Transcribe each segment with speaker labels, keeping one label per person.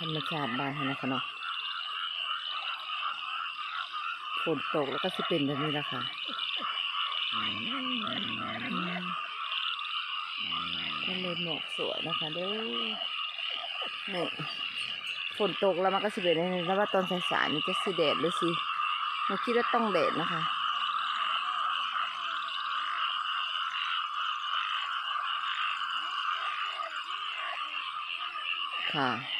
Speaker 1: ธรรมชาติบ้านขานะคะเนาะฝนตกแล้วก็สิเป็นแบบนี้ละค่ะอืมก็เลหมอกสวยนะคะเด้อนี่ฝนตกแล้วมันก็สิเป็นอย่างนี้แล้วว่าตอนสายๆนี่จะสิแดดหรือสิหนูคิดว่าต้องแดดนะคะค่ะ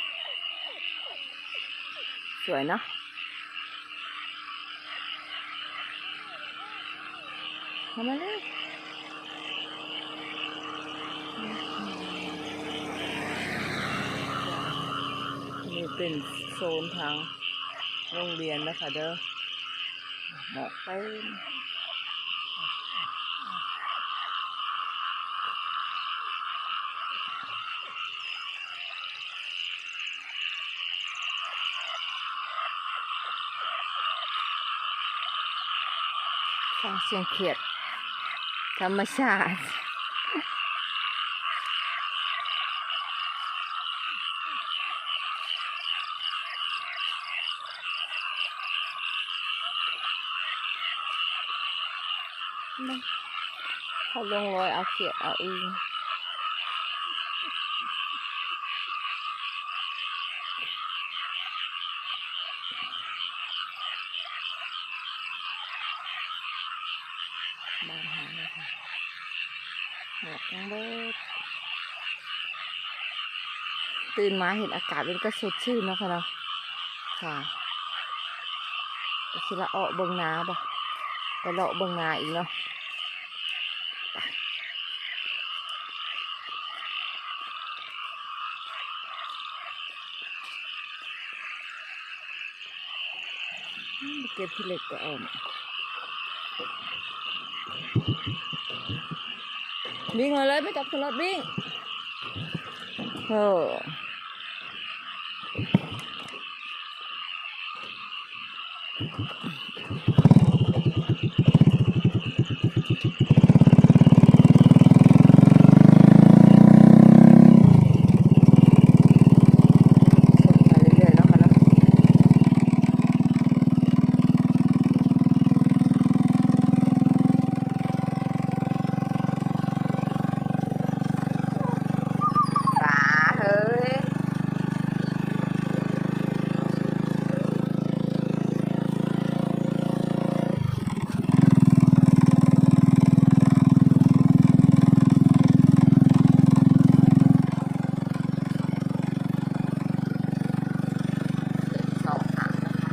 Speaker 1: วยเนาะทำมาเลยนี่เป็นโซนทางโรงเรียนนะคะเด้อหมอกไปม ฟังเสียงเขียด ธรรมชาติเขาลงรอยเอาเขียดเอาเอง บานหาเลยค่ะหมดทั้งเบิดตื่นมาเห็นอากาศเป็นก็สดชื่นเนาะค่ะเนาะค่ะไปสิละเอาะเบิงนาบ่ไปเลาะเบิงนาอีกเนาะเก็บที่เหล็กก็เอา มาวิ่งมาเลยไม่จับขึ้นรถวิ่งเออไปเรื่อยๆแล้วค่ะเนาะ ปลาเฮ้ยสองหางนะคะ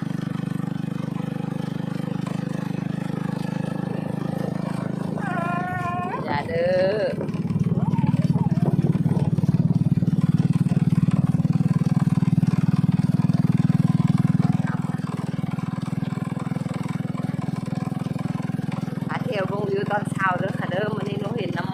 Speaker 1: อย่าเด้อ พาเที่ยวลงวิว ตอนเช้าเด้อค่ะเด้อวันนี้หนูเห็นน้ำ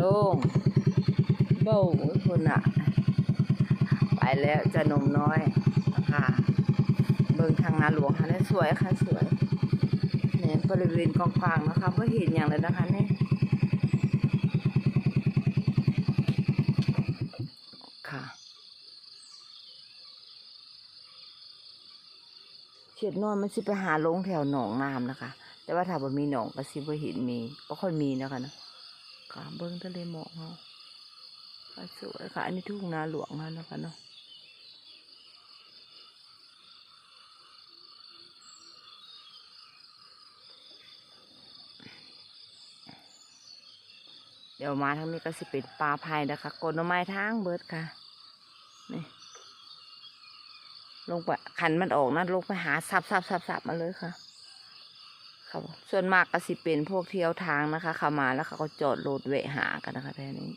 Speaker 1: ลงเบ้าคนอะ ไปแล้วจะนมน้อยค่ะเบิ่งทางนาหลวงค่ะสวยค่ะสวยเนี่ยบริเวณกว้างนะคะเพื่อเห็นอย่างเลยนะคะเนี่ยค่ะเขียดนอนมันสิไปหาลงแถวหนองน้ำนะคะ แต่ว่าถ้าบ่มีหนองก็สิบ่เห็นมีก็ค่อยมีนะคะนะ ค่ะเบิ่งทะเลหมอกเฮาค่ะสวยค่ะ อันนี้ทุ่งนาหลวงแล้วนะคะเนาะเดี๋ยวมาทางนี้ก็สิเป็นปลาไผ่นะคะกดหน่อไม้ทางเบิดค่ะนี่ลงไปขันมันออกนะลงไปหาสับสับสับสับมาเลยค่ะ ครับส่วนมากก็สิเป็นพวกเที่ยวทางนะคะเข้ามาแล้วเขาก็จอดรถแวะหากันนะคะแท่นี้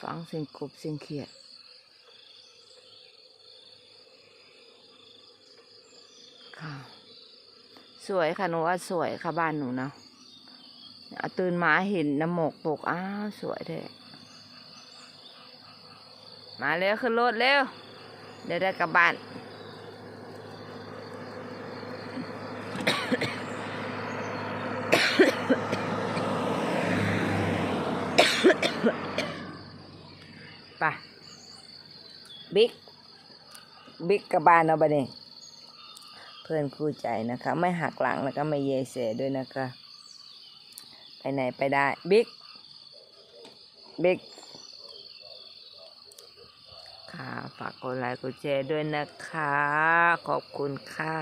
Speaker 1: ฟังเสียงกบเสียงเขียดค่ะ สวยค่ะหนูว่าสวยค่ะบ้านหนูเนาะตื่นมาเห็นน้ำหมกตกอ้าวสวยแท้มาเร็วขึ้นรถเร็วเดี๋ยวได้กลับบ้าน บิ๊กบิ๊กกลับบ้านเอาไปเนี่ยเพื่อนคู่ใจนะคะ ไม่หักหลังแล้วก็ไม่เยเสด้วยนะคะ ไปไหนไปได้บิ๊กบิ๊กค่ะฝากกดไลค์กดแชร์ด้วยนะคะ ขอบคุณค่ะ